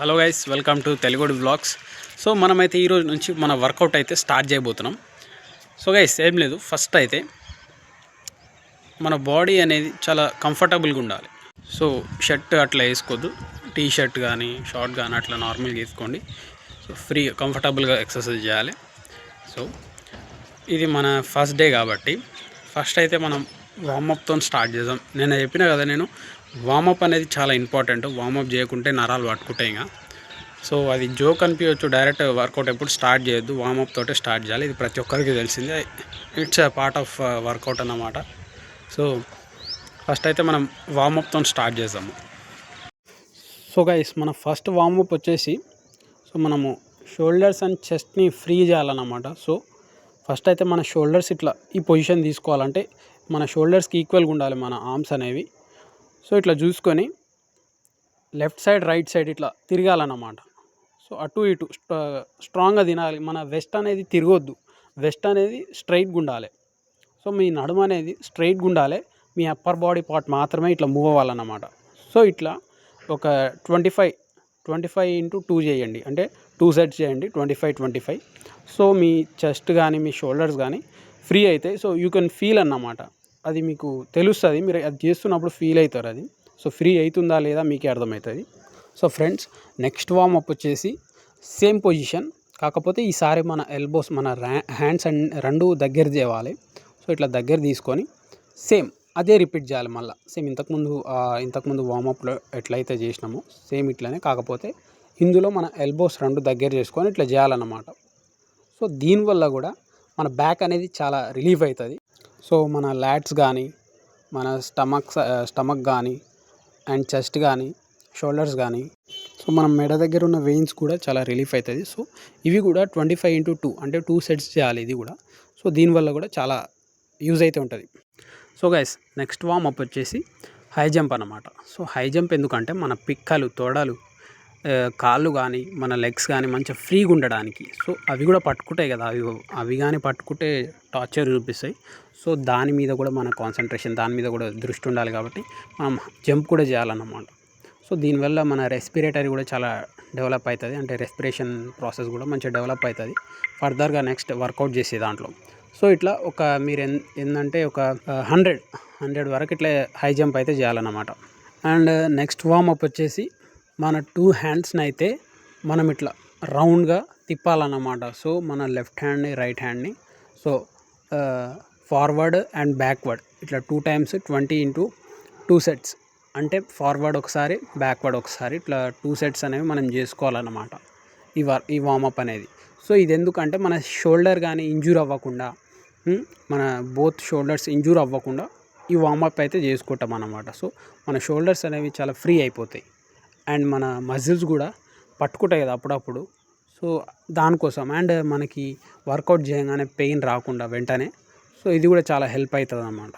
Hello guys welcome to తెలుగుడు blogs. So మనమైతే ఈరోజు నుంచి మన వర్కౌట్ అయితే స్టార్ట్ చేయబోతున్నాం. సో గైస్ ఏం లేదు ఫస్ట్ అయితే మన బాడీ అనేది చాలా కంఫర్టబుల్గా ఉండాలి. సో షర్ట్ అట్లా వేసుకోవద్దు టీ షర్ట్ కానీ షార్ట్ కానీ అట్లా నార్మల్గా వేసుకోండి. సో ఫ్రీ కంఫర్టబుల్గా ఎక్సర్సైజ్ చేయాలి. సో ఇది మన ఫస్ట్ డే కాబట్టి ఫస్ట్ అయితే మనం వార్మప్తో స్టార్ట్ చేద్దాం. నేను చెప్పిన కదా నేను వార్మప్ అనేది చాలా ఇంపార్టెంట్ వార్మప్ చేయకుంటే నరాలు పట్టుకుంటాయి ఇంకా. సో అది జోక్ అనిపించవచ్చు డైరెక్ట్ వర్కౌట్ ఎప్పుడు స్టార్ట్ చేయొద్దు. వామప్ తోటే స్టార్ట్ చేయాలి. ఇది ప్రతి ఒక్కరికి తెలిసిందే. It's a part of workout అన్నమాట. సో ఫస్ట్ అయితే మనం వార్మప్తో స్టార్ట్ చేద్దాము. సో గైస్ మన ఫస్ట్ వార్మప్ వచ్చేసి సో మనము షోల్డర్స్ అండ్ చెస్ట్ని ఫ్రీ చేయాలన్నమాట. సో ఫస్ట్ అయితే మన షోల్డర్స్ ఇట్లా ఈ పొజిషన్ తీసుకోవాలంటే మన షోల్డర్స్కి ఈక్వల్గా ఉండాలి మన ఆర్మ్స్ అనేవి. సో ఇట్లా చూసుకొని లెఫ్ట్ సైడ్ రైట్ సైడ్ ఇట్లా తిరగాలన్నమాట. సో అటు ఇటు స్ట్రాంగ్గా తినాలి. మన వెస్ట్ అనేది తిరగొద్దు. వెస్ట్ అనేది స్ట్రైట్గా ఉండాలి సో మీ నడుమ అనేది స్ట్రైట్గా ఉండాలి మీ అప్పర్ బాడీ పార్ట్ మాత్రమే ఇట్లా మూవ్ అవ్వాలన్నమాట. సో ఇట్లా ఒక twenty five twenty five into two చేయండి. అంటే టూ సెట్స్ చేయండి. Twenty five twenty five. So మీ చెస్ట్ కానీ మీ షోల్డర్స్ కానీ ఫ్రీ అవుతాయి సో యూ కెన్ ఫీల్ అన్నమాట. అది మీకు తెలుస్తుంది మీరు అది చేస్తున్నప్పుడు ఫీల్ అవుతారు అది. సో ఫ్రీ అవుతుందా లేదా మీకే అర్థమవుతుంది. So friends next warm up వచ్చేసి సేమ్ పొజిషన్ కాకపోతే ఈసారి మన ఎల్బోస్ మన హ్యాండ్స్ అండ్ రెండు దగ్గర చేయాలి సో ఇట్లా దగ్గర తీసుకొని సేమ్ అదే రిపీట్ చేయాలి మళ్ళీ. సేమ్ ఇంతకుముందు ఇంతకుముందు వార్మప్లో ఎట్లయితే చేసినామో సేమ్ ఇట్లనే. కాకపోతే ఇందులో మన ఎల్బోస్ రెండు దగ్గర చేసుకొని ఇట్లా చేయాలన్నమాట. సో దీనివల్ల కూడా మన బ్యాక్ అనేది చాలా రిలీఫ్ అవుతుంది. సో మన ల్యాట్స్ కానీ మన స్టమక్ స్టమక్ కానీ అండ్ చెస్ట్ కానీ షోల్డర్స్ కానీ సో మన మెడ దగ్గర ఉన్న వెయిన్స్ కూడా చాలా రిలీఫ్ అవుతుంది. సో ఇవి కూడా ట్వంటీ ఫైవ్ ఇంటూ టూ అంటే టూ సెట్స్ చేయాలి ఇది కూడా. సో దీనివల్ల కూడా చాలా యూజ్ అయితే ఉంటుంది. So guys next warm up వచ్చేసి హై జంప్ అన్నమాట. సో హై జంప్ ఎందుకంటే మన పిక్కలు తొడలు కాళ్ళు కానీ మన లెగ్స్ కానీ మంచిగా ఫ్రీగా ఉండడానికి సో అవి కూడా పట్టుకుంటాయి కదా అవి అవి కానీ పట్టుకుంటే టార్చర్ చూపిస్తాయి. సో దాని మీద కూడా మన కాన్సన్ట్రేషన్ దాని మీద కూడా దృష్టి ఉండాలి కాబట్టి మనం జంప్ కూడా చేయాలన్నమాట. సో దీనివల్ల మన రెస్పిరేటరీ కూడా చాలా డెవలప్ అవుతుంది అంటే రెస్పిరేషన్ ప్రాసెస్ కూడా మంచిగా డెవలప్ అవుతుంది ఫర్దర్గా నెక్స్ట్ వర్కౌట్ చేసే దాంట్లో. సో ఇట్లా ఒక మీరు ఎన్ ఏంటంటే ఒక హండ్రెడ్ హండ్రెడ్ వరకు ఇట్లా హై జంప్ అయితే చేయాలన్నమాట. అండ్ నెక్స్ట్ వార్మప్ వచ్చేసి మన టూ హ్యాండ్స్ని అయితే మనం ఇట్లా రౌండ్గా తిప్పాలన్నమాట. సో మన లెఫ్ట్ హ్యాండ్ని రైట్ హ్యాండ్ని సో ఫార్వర్డ్ అండ్ బ్యాక్వర్డ్ ఇట్లా two times twenty into two sets అంటే ఫార్వర్డ్ ఒకసారి బ్యాక్వర్డ్ ఒకసారి. ఇట్లా టూ సెట్స్ అనేవి మనం చేసుకోవాలన్నమాట. ఈ వర్ ఈ వార్మప్ అనేది. సో ఇది ఎందుకంటే మన షోల్డర్ కానీ ఇంజూర్ అవ్వకుండా మన బోత్ షోల్డర్స్ ఇంజూర్ అవ్వకుండా ఈ వార్మప్ అయితే చేసుకుంటాం అన్నమాట సో మన షోల్డర్స్ అనేవి చాలా ఫ్రీ అయిపోతాయి. అండ్ మన మజిల్స్ కూడా పట్టుకుంటాయి కదా అప్పుడప్పుడు. సో దానికోసం అండ్ మనకి వర్కౌట్ చేయగానే పెయిన్ రాకుండా వెంటనే. సో ఇది కూడా చాలా హెల్ప్ అవుతుంది అన్నమాట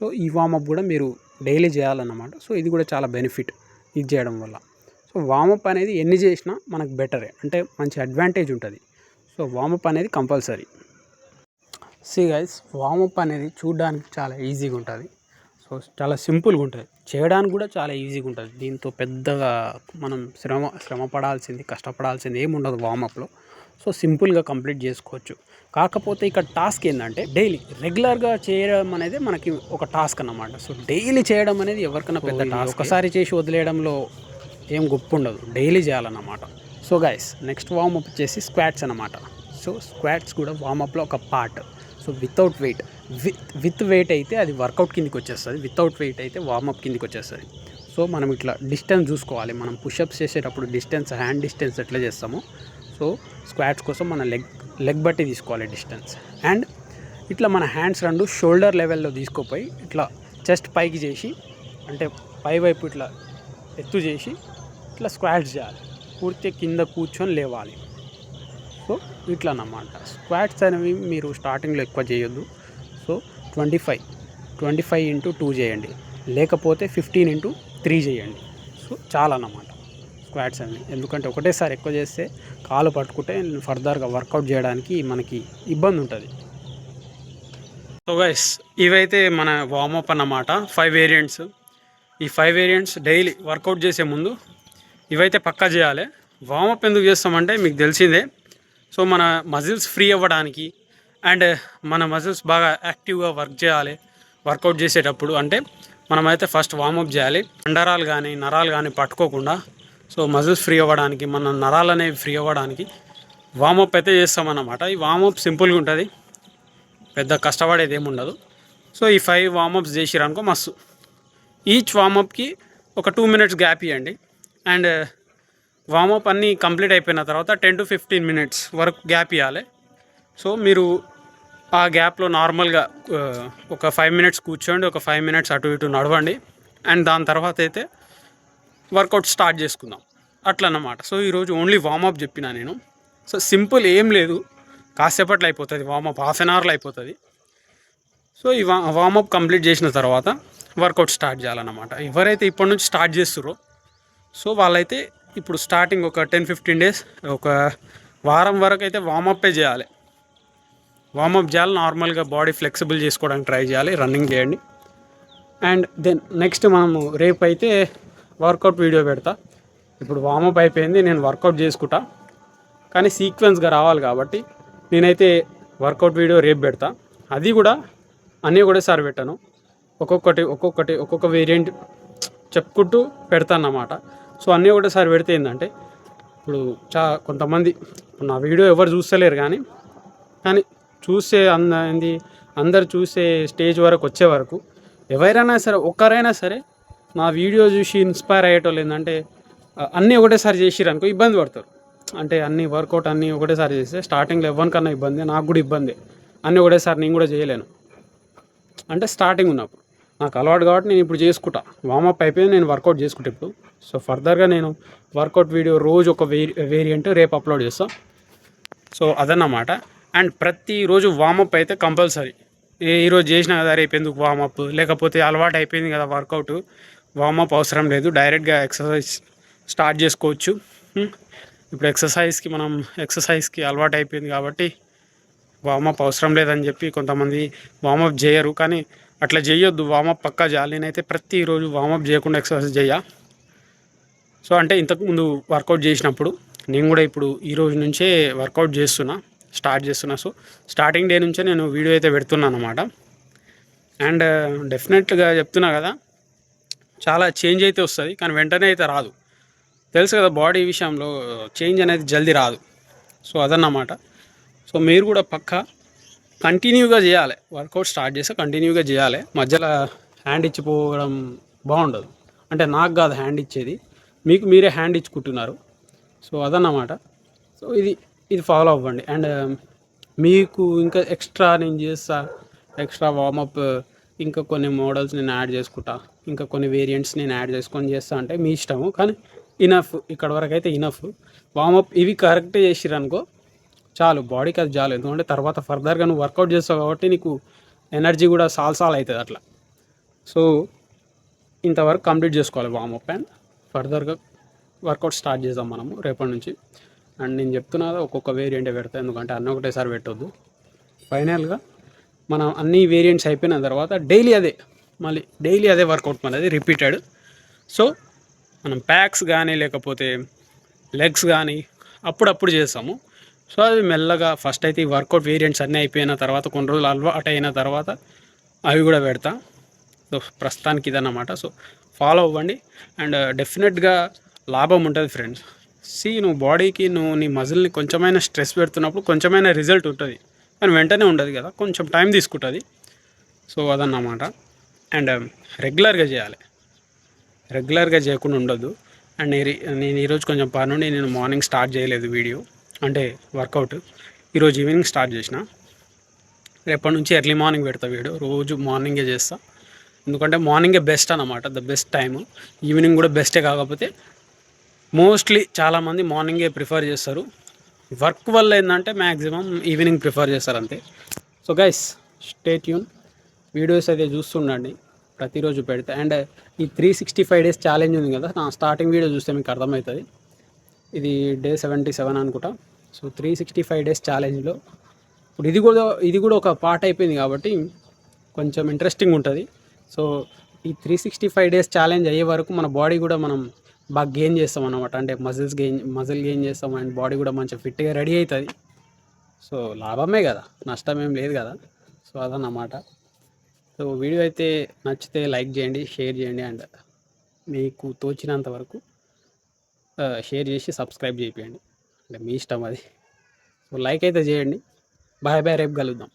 సో ఈ వార్మప్ కూడా మీరు డైలీ చేయాలన్నమాట. సో ఇది కూడా చాలా బెనిఫిట్ ఇది చేయడం వల్ల. సో వార్మప్ అనేది ఎన్ని చేసినా మనకు బెటరే. అంటే మంచి అడ్వాంటేజ్ ఉంటుంది. సో వామప్ అనేది compulsory. See guys warm up అనేది చూడడానికి చాలా ఈజీగా ఉంటుంది సో చాలా సింపుల్గా ఉంటుంది చేయడానికి కూడా చాలా ఈజీగా ఉంటుంది. దీంతో పెద్దగా మనం శ్రమ శ్రమ పడాల్సింది కష్టపడాల్సింది ఏమి ఉండదు వార్మప్లో. సో సింపుల్గా కంప్లీట్ చేసుకోవచ్చు. కాకపోతే ఇక్కడ టాస్క్ ఏంటంటే డైలీ రెగ్యులర్గా చేయడం అనేది మనకి ఒక టాస్క్ అన్నమాట. సో డైలీ చేయడం అనేది ఎవరికైనా పెద్ద టాస్క్. ఒకసారి చేసి వదిలేయడంలో ఏం గొప్ప ఉండదు డైలీ చేయాలన్నమాట. So guys next warm up వచ్చేసి స్క్వాట్స్ అన్నమాట. సో స్క్వాట్స్ కూడా వార్మప్లో ఒక part. So without weight with with weight అయితే అది వర్కౌట్ కిందకి వచ్చేస్తుంది. వితౌట్ వెయిట్ అయితే వార్మప్ కిందకి వచ్చేస్తుంది. సో మనం ఇట్లా డిస్టెన్స్ చూసుకోవాలి. మనం పుషప్స్ చేసేటప్పుడు డిస్టెన్స్ హ్యాండ్ డిస్టెన్స్ ఎట్లా చేస్తామో సో స్క్వాట్స్ కోసం మన లెగ్ లెగ్ బట్టి తీసుకోవాలి డిస్టెన్స్ అండ్ ఇట్లా మన హ్యాండ్స్ రెండు షోల్డర్ లెవెల్లో తీసుకోపోయి ఇట్లా చెస్ట్ పైకి చేసి అంటే పై వైపు ఇట్లా ఎత్తు చేసి ఇట్లా స్క్వాట్స్ చేయాలి. పూర్తి కింద కూర్చొని లేవాలి. సో ఇట్లా అన్నమాట స్క్వాట్స్ అనేవి మీరు స్టార్టింగ్లో ఎక్కువ చేయొద్దు. So twenty five twenty five into two చేయండి. లేకపోతే ఫిఫ్టీన్ ఇంటూ త్రీ చేయండి. సో చాలా అన్నమాట స్క్వాట్స్ అనేవి. ఎందుకంటే ఒకటేసారి ఎక్కువ చేస్తే కాలు పట్టుకుంటే ఫర్దర్గా వర్కౌట్ చేయడానికి మనకి ఇబ్బంది ఉంటుంది. సో గైస్ ఇవైతే మన వార్మప్ అన్నమాట. Five variants. ఈ ఫైవ్ వేరియంట్స్ డైలీ వర్కౌట్ చేసే ముందు ఇవైతే పక్కా చేయాలి. వామప్ ఎందుకు చేస్తామంటే మీకు తెలిసిందే సో మన మజిల్స్ ఫ్రీ అవ్వడానికి అండ్ మన మజిల్స్ బాగా యాక్టివ్గా వర్క్ చేయాలి వర్కౌట్ చేసేటప్పుడు. అంటే మనమైతే ఫస్ట్ వార్మప్ చేయాలి అండరాలు కానీ నరాలు కానీ పట్టుకోకుండా సో మజిల్స్ ఫ్రీ అవ్వడానికి మన నరాలు అనేవి ఫ్రీ అవ్వడానికి వామప్ అయితే చేస్తామన్నమాట. ఈ వామప్ సింపుల్గా ఉంటుంది పెద్ద కష్టపడేది ఏమి ఉండదు. సో ఈ ఫైవ్ వామప్స్ చేసిరనుకో మస్తు. ఈచ్ వామప్కి ఒక టూ మినిట్స్ గ్యాప్ ఇవ్వండి అండ్ వామప్ అన్నీ కంప్లీట్ అయిపోయిన తర్వాత టెన్ టు ఫిఫ్టీన్ మినిట్స్ వరకు గ్యాప్ ఇవ్వాలి సో మీరు ఆ గ్యాప్లో నార్మల్గా ఒక ఫైవ్ మినిట్స్ కూర్చోండి ఒక ఫైవ్ మినిట్స్ అటు ఇటు నడవండి. అండ్ దాని తర్వాత అయితే వర్కౌట్ స్టార్ట్ చేసుకుందాం. అట్లన్నమాట. సో ఈరోజు ఓన్లీ వామప్ చెప్పిన నేను. సో సింపుల్ ఏం లేదు. కాసేపట్లో అయిపోతుంది వామప్ హాఫ్ అన్ అవర్లో అయిపోతుంది. సో ఈ వా వామప్ కంప్లీట్ చేసిన తర్వాత వర్కౌట్ స్టార్ట్ చేయాలన్నమాట. ఎవరైతే ఇప్పటి నుంచి స్టార్ట్ చేస్తారో సో వాళ్ళైతే ఇప్పుడు స్టార్టింగ్ ఒక టెన్ ఫిఫ్టీన్ డేస్ ఒక వారం వరకు అయితే వామప్పే చేయాలి. వామప్ చేయాలి నార్మల్గా బాడీ ఫ్లెక్సిబుల్ చేసుకోవడానికి ట్రై చేయాలి రన్నింగ్ చేయండి. అండ్ దెన్ నెక్స్ట్ మనము రేపు అయితే వర్కౌట్ వీడియో పెడతా. ఇప్పుడు వామప్ అయిపోయింది నేను వర్కౌట్ చేసుకుంటా. కానీ సీక్వెన్స్గా రావాలి కాబట్టి నేనైతే వర్కౌట్ వీడియో రేపు పెడతా. అది కూడా అన్నీ ఒకటేసారి పెట్టాను. ఒక్కొక్కటి ఒక్కొక్కటి ఒక్కొక్క వేరియంట్ చెప్పుకుంటూ పెడతానన్నమాట. సో అన్నీ ఒకటేసారి పెడితే ఏంటంటే ఇప్పుడు చా కొంతమంది ఇప్పుడు నా వీడియో ఎవరు చూస్తలేరు కానీ కానీ చూసే అంద ఏంది అందరు చూసే స్టేజ్ వరకు వచ్చే వరకు ఎవరైనా సరే ఒక్కరైనా సరే నా వీడియో చూసి ఇన్స్పైర్ అయ్యేటోళ్ళు ఏంటంటే అన్నీ ఒకటేసారి చేసిరనుకో ఇబ్బంది పడతారు. అంటే అన్ని వర్కౌట్ అన్నీ ఒకటేసారి చేస్తే స్టార్టింగ్లో ఎవరికన్నా ఇబ్బంది నాకు కూడా ఇబ్బంది. అన్నీ ఒకటేసారి నేను కూడా చేయలేను. అంటే స్టార్టింగ్ ఉన్నప్పుడు. నాకు అలవాటు కాబట్టి నేను ఇప్పుడు చేసుకుంటా. వామప్ అయిపోయింది నేను వర్కౌట్ చేసుకుంటా ఇప్పుడు. సో ఫర్దర్గా నేను వర్కౌట్ వీడియో రోజు ఒక వేరి వేరియంట్ రేపు అప్లోడ్ చేస్తాను సో అదన్నమాట. అండ్ ప్రతిరోజు వామప్ అయితే కంపల్సరీ ఏ ఈరోజు చేసిన కదా రేపు ఎందుకు వామప్ లేకపోతే అలవాటు అయిపోయింది కదా వర్కౌట్ వామప్ అవసరం లేదు. డైరెక్ట్గా ఎక్సర్సైజ్ స్టార్ట్ చేసుకోవచ్చు. Hmm? ఇప్పుడు ఎక్సర్సైజ్కి మనం ఎక్సర్సైజ్కి అలవాటు అయిపోయింది కాబట్టి వామప్ అవసరం లేదని చెప్పి కొంతమంది వామప్ చేయరు. కానీ అట్లా చేయొద్దు వామప్ పక్కా చేయాలి. నేనైతే ప్రతిరోజు వామప్ చేయకుండా ఎక్సర్సైజ్ చేయ. సో అంటే ఇంతకుముందు వర్కౌట్ చేసినప్పుడు నేను కూడా ఇప్పుడు ఈ రోజు నుంచే వర్కౌట్ చేస్తున్నా స్టార్ట్ చేస్తున్నా. సో స్టార్టింగ్ డే నుంచే నేను వీడియో అయితే పెడుతున్నాను అనమాట అండ్ డెఫినెట్గా చెప్తున్నా కదా చాలా చేంజ్ అయితే వస్తుంది కానీ వెంటనే అయితే రాదు. తెలుసు కదా బాడీ విషయంలో చేంజ్ అనేది జల్దీ రాదు. సో అదన్నమాట. సో మీరు కూడా పక్కా కంటిన్యూగా చేయాలి. వర్కౌట్ స్టార్ట్ చేస్తే కంటిన్యూగా చేయాలి. మధ్యలో హ్యాండ్ ఇచ్చిపోవడం బాగుండదు. అంటే నాకు కాదు హ్యాండ్ ఇచ్చేది. మీకు మీరే హ్యాండ్ ఇచ్చుకుంటున్నారు. సో అదన్నమాట. సో ఇది ఇది ఫాలో అవ్వండి. అండ్ um, మీకు ఇంకా ఎక్స్ట్రా నేను చేస్తా. ఎక్స్ట్రా వార్మప్ ఇంకా కొన్ని మోడల్స్ నేను యాడ్ చేసుకుంటా. ఇంకా కొన్ని వేరియంట్స్ నేను యాడ్ చేసుకొని చేస్తా అంటే మీ ఇష్టము. కానీ ఇనఫ్ ఇక్కడ వరకు అయితే ఇనఫ్ వార్మప్ ఇవి కరెక్ట్ చేసిరనుకో చాలు బాడీకి అది చాలు. ఎందుకంటే తర్వాత ఫర్దర్గా నువ్వు వర్కౌట్ చేస్తావు కాబట్టి నీకు ఎనర్జీ కూడా సాల్ సాల్ అవుతుంది అట్లా. సో ఇంతవరకు కంప్లీట్ చేసుకోవాలి వామప్ అండ్ ఫర్దర్గా వర్కౌట్ స్టార్ట్ చేద్దాం మనము రేపటి నుంచి. అండ్ నేను చెప్తున్నా ఒక్కొక్క వేరియంటే పెడతా ఎందుకంటే అన్నీ ఒకటేసారి పెట్టొద్దు. ఫైనల్గా మనం అన్ని వేరియంట్స్ అయిపోయిన తర్వాత డైలీ అదే మళ్ళీ డైలీ అదే వర్కౌట్ మనది రిపీటెడ్ సో మనం ప్యాక్స్ కానీ లేకపోతే లెగ్స్ కానీ అప్పుడప్పుడు చేస్తాము. సో అది మెల్లగా ఫస్ట్ అయితే ఈ వర్కౌట్ వేరియంట్స్ అన్నీ అయిపోయిన తర్వాత కొన్ని రోజులు అలవాటు అయిన తర్వాత అవి కూడా పెడతా. సో ప్రస్తుతానికి ఇదన్నమాట. సో ఫాలో అవ్వండి. అండ్ డెఫినెట్గా uh, లాభం ఉంటుంది ఫ్రెండ్స్ సి నువ్వు బాడీకి నువ్వు నీ మజిల్ని కొంచెమైనా స్ట్రెస్ పెడుతున్నప్పుడు కొంచెమైనా రిజల్ట్ ఉంటుంది. కానీ వెంటనే ఉండదు కదా. కొంచెం టైం తీసుకుంటుంది. సో అదన్నమాట. అండ్ రెగ్యులర్గా um, చేయాలి. రెగ్యులర్గా చేయకుండా ఉండొద్దు. అండ్ నేను ఈరోజు కొంచెం పని నేను మార్నింగ్ స్టార్ట్ చేయలేదు వీడియో. అంటే వర్కౌట్. ఈరోజు ఈవినింగ్ స్టార్ట్ చేసిన. రేపటి నుంచి ఎర్లీ మార్నింగ్ పెడతా వీడియో. రోజు మార్నింగే చేస్తా. ఎందుకంటే మార్నింగే బెస్ట్ అనమాట ద బెస్ట్ టైం ఈవినింగ్ కూడా బెస్టే కాకపోతే మోస్ట్లీ చాలామంది మార్నింగే ప్రిఫర్ చేస్తారు. వర్క్ వల్ల ఏంటంటే మ్యాక్సిమం ఈవినింగ్ ప్రిఫర్ చేస్తారు అంతే. So guys stay tune. Videos అయితే చూస్తుండండి. ప్రతిరోజు పెడితే. అండ్ ఈ three sixty five days challenge ఉంది కదా నా స్టార్టింగ్ వీడియో చూస్తే మీకు అర్థమవుతుంది. ఇది డే సెవెంటీ సెవెన్ అనుకుంటా. So three sixty five days ఛాలెంజ్లో. ఇప్పుడు ఇది కూడా ఇది కూడా ఒక పార్ట్ అయిపోయింది కాబట్టి కొంచెం ఇంట్రెస్టింగ్ ఉంటుంది. సో ఈ three sixty five days challenge అయ్యే వరకు మన బాడీ కూడా మనం బాగా గెయిన్ చేస్తాం అనమాట అంటే మజిల్స్ గెయిన్ మజిల్ గెయిన్ చేస్తాం అండ్ బాడీ కూడా మంచిగా ఫిట్గా రెడీ అవుతుంది. సో లాభమే కదా నష్టం ఏం లేదు కదా. సో అదన్నమాట. సో వీడియో అయితే నచ్చితే లైక్ చేయండి షేర్ చేయండి అండ్ మీకు తోచినంత వరకు షేర్ చేసి సబ్స్క్రైబ్ చేయండి అంటే మీ ఇష్టం అది. సో లైక్ అయితే చేయండి. బాయ్ బాయ్ రేపు కలుద్దాం.